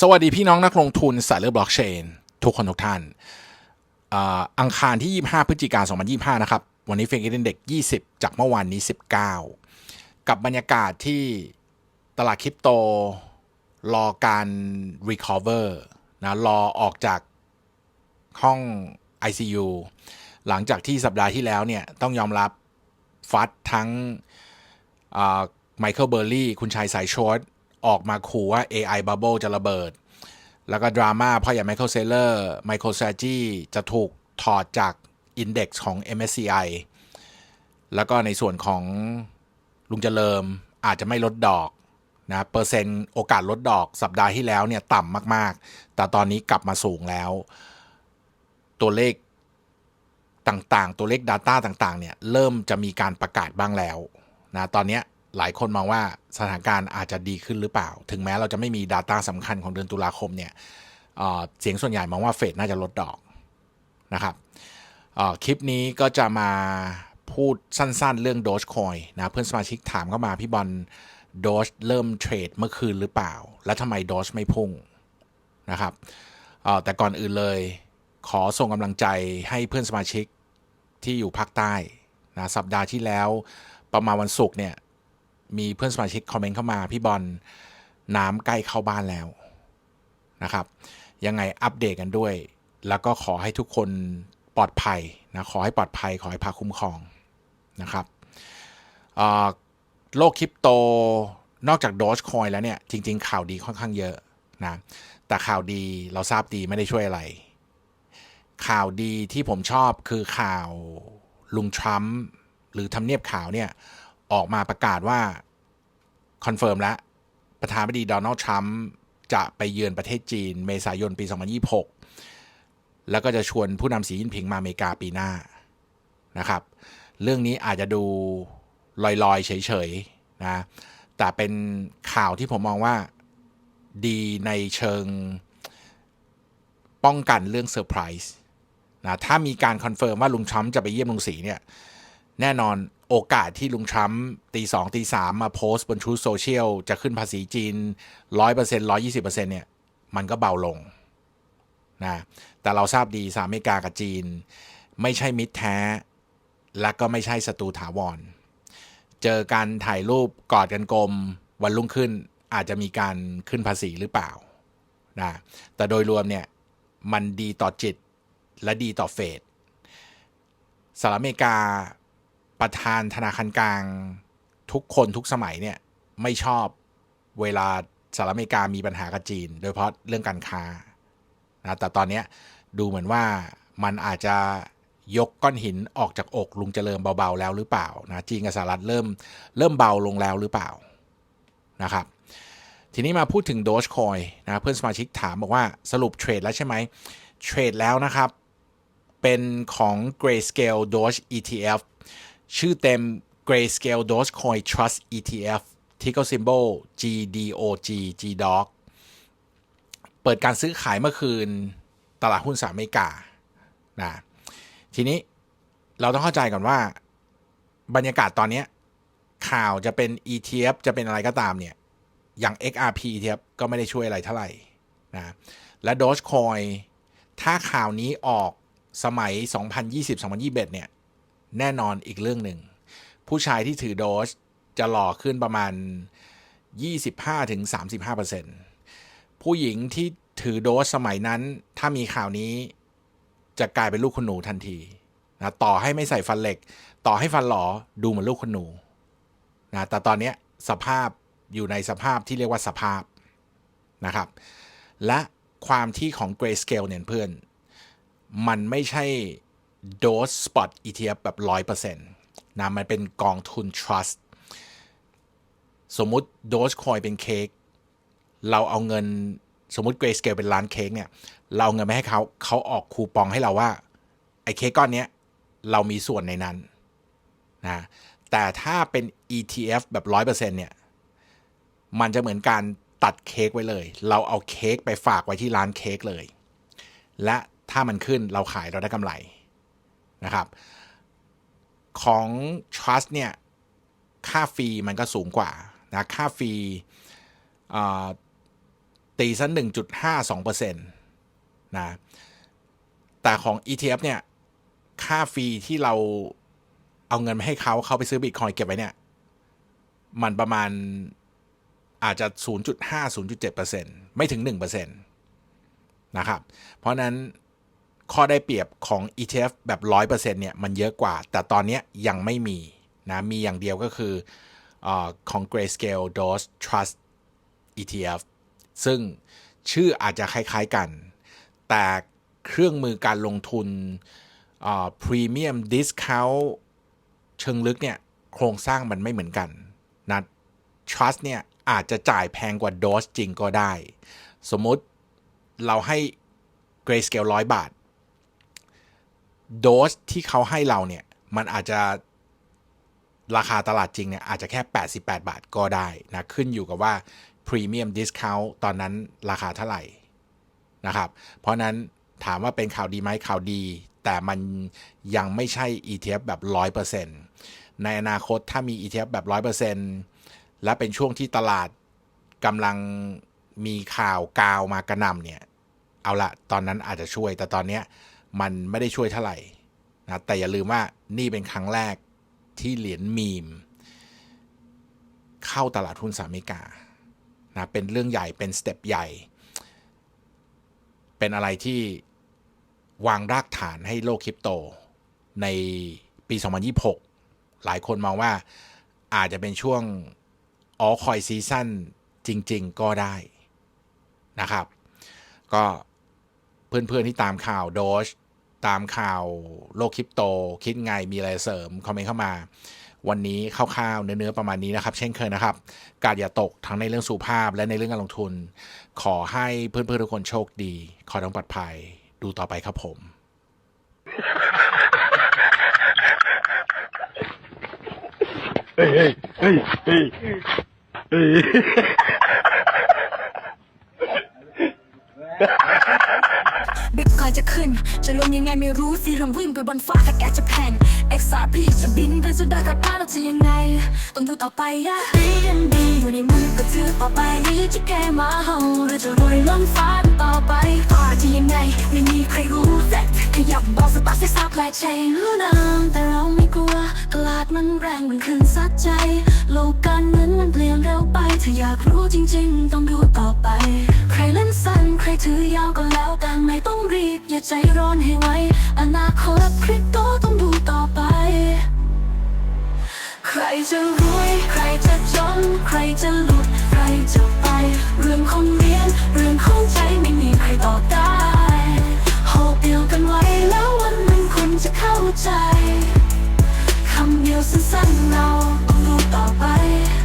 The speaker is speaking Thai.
สวัสดีพี่น้องนักลงทุนสายเลือกบล็อกเชนทุกคนทุกท่านอ,อังคารที่ 25 พฤศจิกายน 2025 นะครับ วันนี้เฟงกินเด็ก 20 จากเมื่อวานนี้ 19 กับบรรยากาศที่ตลาดคริปโต รอการ recover นะรอออกจากห้อง ICU หลังจากที่สัปดาห์ที่แล้วเนี่ย ต้องยอมรับฟัดทั้งไมเคิลเบอร์รี่คุณชายสายชด ออกมาขู่ว่า AI Bubble จะระเบิด แล้วก็ดราม่าเพราะอย่างไมเคิลเซเลอร์ไมเคิล r a t e g y จะถูกถอดจากอินเด็กซ์ของ MSCI แล้วก็ในส่วนของลุงเจริมอาจจะไม่ลดดอกนะเปอร์เซ็นต์โอกาสลดดอกสัปดาห์ที่แล้วเนี่ยต่ำมากๆ แต่ตอนนี้กลับมาสูงแล้ว ตัวเลขต่างๆ ตัวเลข Data ต่างๆ เนี่ยเริ่มจะมีการประกาศบ้างแล้วนะตอนนี้ หลายคนมองว่าสถานการณ์อาจจะดีขึ้นหรือเปล่า ถึงแม้เราจะไม่มี Data สำคัญของเดือนตุลาคมเนี่ยเสียงส่วนใหญ่มองว่าเฟดน่าจะลดดอกนะครับคลิปนี้ก็จะมาพูดสั้นๆ เรื่อง Dogecoin นะเพื่อนสมาชิกถามเข้ามาพี่บอล Doge เริ่มเทรดเมื่อคืนหรือเปล่า แล้วทำไม Doge ไม่พุ่งนะครับแต่ก่อนอื่นเลย ขอส่งกำลังใจให้เพื่อนสมาชิกที่อยู่ภาคใต้นะสัปดาห์ที่แล้วประมาณวันศุกร์เนี่ย มีเพื่อนสมาชิกคอมเมนต์เข้ามา พี่บอลน้ำใกล้เข้าบ้านแล้วนะครับ ยังไงอัปเดตกันด้วย แล้วก็ขอให้ทุกคนปลอดภัยนะขอให้ปลอดภัย ขอให้พาคุ้มครองนะครับโลกคริปโตนอกจากโดชคอยแล้วเนี่ย จริง ๆ ข่าวดีค่อนข้างเยอะนะแต่ข่าวดีเราทราบดีไม่ได้ช่วยอะไร ข่าวดีที่ผมชอบคือข่าวลุงทรัมป์หรือทำเนียบข่าวเนี่ย ออกมาประกาศว่าคอนเฟิร์มแล้ว ประธานาธิบดีโดนัลด์ทรัมป์จะไปเยือนประเทศจีน เมษายนปี 2026 แล้วก็จะชวนผู้นำสีจิ้นผิงมาอเมริกาปีหน้านะครับ เรื่องนี้อาจจะดูลอยๆ เฉยๆนะแต่เป็นข่าวที่ผมมองว่าดีในเชิงป้องกันเรื่องเซอร์ไพรส์นะถ้ามีการคอนเฟิร์มว่าลุงทรัมป์จะไปเยี่ยมลุงสีเนี่ย แน่นอน โอกาสที่ลุงทรัมป์ตีสองตีสามมาโพสต์บนชูโซเชียลจะขึ้นภาษีจีนร้อยเปอร์เซ็นต์ร้อยี่สิบเปอร์เซ็นต์เนี่ย มันก็เบาลงนะแต่เราทราบดีสหรัฐอเมริกากับจีน ไม่ใช่มิตรแท้ และก็ไม่ใช่ศัตรูถาวร เจอการถ่ายรูปกอดกันกลมวันรุ่งขึ้นอาจจะมีการขึ้นภาษีหรือเปล่านะแต่โดยรวมเนี่ย มันดีต่อจิตและดีต่อเฟดสหรัฐอเมริกา ประธานธนาคารกลางทุกคนทุกสมัยเนี่ยไม่ชอบเวลาสหรัฐอเมริกามีปัญหากับจีน โดยเฉพาะเรื่องการค้านะแต่ตอนนี้ดูเหมือนว่ามันอาจจะยกก้อนหินออกจากอกลุงเจริญเบาๆแล้วหรือเปล่านะจีนกับสหรัฐเริ่มเริ่มเบาลงแล้วหรือเปล่านะครับทีนี้มาพูดถึงโดชคอยนะเพื่อนสมาชิกถามบอกว่าสรุปเทรดแล้วใช่ไหมเทรดแล้วนะครับ เป็นของ Grayscale Doge ETF ชื่อเต็ม Grayscale Dogecoin Trust ETF Ticker Symbol GDOG GDOG เปิดการซื้อขายเมื่อคืนตลาดหุ้นสหรัฐอเมริกานะทีนี้เราต้องเข้าใจก่อนว่าบรรยากาศตอนนี้ข่าวจะเป็น ETF จะเป็นอะไรก็ตามเนี่ย อย่าง XRP ETF ก็ไม่ได้ช่วยอะไรเท่าไหร่นะและ Dogecoin ถ้าข่าวนี้ออกสมัย 2020-2021 เนี่ย แน่นอนอีกเรื่องหนึ่ง ผู้ชายที่ถือโดสจะหล่อขึ้นประมาณ 25-35%ผู้หญิงที่ถือโดสสมัยนั้น ถ้ามีข่าวนี้จะกลายเป็นลูกคุณหนูทันทีนะต่อให้ไม่ใส่ฟันเหล็ก ต่อให้ฟันหลอดูเหมือนลูกคุณหนูนะแต่ตอนนี้สภาพอยู่ในสภาพที่เรียกว่าสภาพนะครับ และความที่ของ Grayscale เนี่ยเพื่อน มันไม่ใช่ โดสสปอต ETF แบบร้อยเปอร์เซ็นต์นะมันเป็นกองทุน trust สมมุติโดสคอยเป็นเค้กเราเอาเงินสมมติ Grayscale เป็นร้านเค้กเนี่ย เราเงินไปให้เขาเขาออกคูปองให้เราว่า ไอ้เค้กก้อนเนี้ย เรามีส่วนในนั้นนะแต่ถ้าเป็น ETF แบบร้อยเปอร์เซ็นต์เนี่ย มันจะเหมือนการตัดเค้กไว้เลย เราเอาเค้กไปฝากไว้ที่ร้านเค้กเลย และถ้ามันขึ้นเราขายเราได้กำไร นะครับ ของ trust เนี่ย ค่าฟรีมันก็สูงกว่านะค่าฟรีตตีซะหนึ่งจุดห้าสองเปอร์เซ็นต์นะแต่ของ ETF เนี่ย ค่าฟรีที่เราเอาเงินมาให้เขาเขาไปซื้อบิตคอยเก็บไว้เนี่ย มันประมาณอาจจะ 0.5 0.7%ไม่ถึง 1%นะครับ เพราะนั้น ข้อได้เปรียบของ ETF แบบ 100%เนี่ยมันเยอะกว่า แต่ตอนนี้ยังไม่มีนะมีอย่างเดียวก็คืออของ Grayscale Doge Trust ETF ซึ่งชื่ออาจจะคล้ายๆกัน แต่เครื่องมือการลงทุนพรีเมียมดิสคาวเชิงลึกเนี่ยโครงสร้างมันไม่เหมือนกันนะ Trust เนี่ยอาจจะจ่ายแพงกว่า Doge จริงก็ได้ สมมติเราให้ Grayscale ร้อยบาท Doge ที่เขาให้เราเนี่ย มันอาจจะราคาตลาดจริงเนี่ย อาจจะแค่ 88 บาทก็ได้นะ ขึ้นอยู่กับว่า Premium Discount ตอนนั้นราคาเท่าไหร่นะครับ เพราะนั้นถามว่าเป็นข่าวดีไหมข่าวดี แต่มันยังไม่ใช่ ETF แบบ 100%ในอนาคตถ้ามี ETF แบบ 100%และเป็นช่วงที่ตลาดกำลังมีข่าวกาวมากระนำเนี่ย เอาละตอนนั้นอาจจะช่วยแต่ตอนเนี้ย มันไม่ได้ช่วยเท่าไหร่นะแต่อย่าลืมว่านี่เป็นครั้งแรกที่เหรียญมีม เข้าตลาดหุ้นสหรัฐอเมริกานะเป็นเรื่องใหญ่เป็นสเต็ปใหญ่ เป็นอะไรที่วางรากฐานให้โลกคริปโต ในปี 2026 หลายคนมองว่าอาจจะเป็นช่วงออคอยซีซั่นจริง ๆ ก็ได้นะครับ ก็เพื่อนๆที่ตามข่าวโดช ตามข่าวโลกคริปโต คิดไงมีอะไรเสริม คอมเมนต์เข้ามา วันนี้คร่าวๆเนื้อๆประมาณนี้นะครับ เช่นเคยนะครับ การอย่าตกทั้งในเรื่องสุภาพและในเรื่องการลงทุน ขอให้เพื่อนๆทุกคนโชคดี ขอต้องปลอดภัยดูต่อไปครับผมเฮ้ยเฮ้ยเฮ้ยเฮ้ย จะขึ้น จะลงยังไงไม่รู้สิลองวิ่งไปบนฟ้าถ้าแกจะแพน XRP จะบินไปสุดดอยกับพาเราจะยังไง ต้องดูต่อไปอะ BNB อยู่ในมือก็ถือต่อไปนี่จะแค่มาเฮาเราจะรวยล้นฟ้าต่อไปพอจะยังไงไม่มีใครรู้แต่ ยับบอกสตาร์ทให้ซับลน์เชนรู้น้ำแต่เราไม่กลัวตลาดมันแรงมันขึ้นซัดใจ โลกการเงินมันเปลี่ยนเร็วไป ถ้าอยากรู้จริง ๆ ต้องดูต่อไป ใครเล่นสั้นใครถือยาวก็แล้วแต่ไม่ต้องรีบ อย่าใจร้อนให้ไวอนาคตคริปโตต้องดูต่อไป ใครจะรวย ใครจะจน ใครจะหลุด ใครจะไป เรื่องของเรียน เรื่องของใจไม่มีใครตอบ เข้าใจคำเ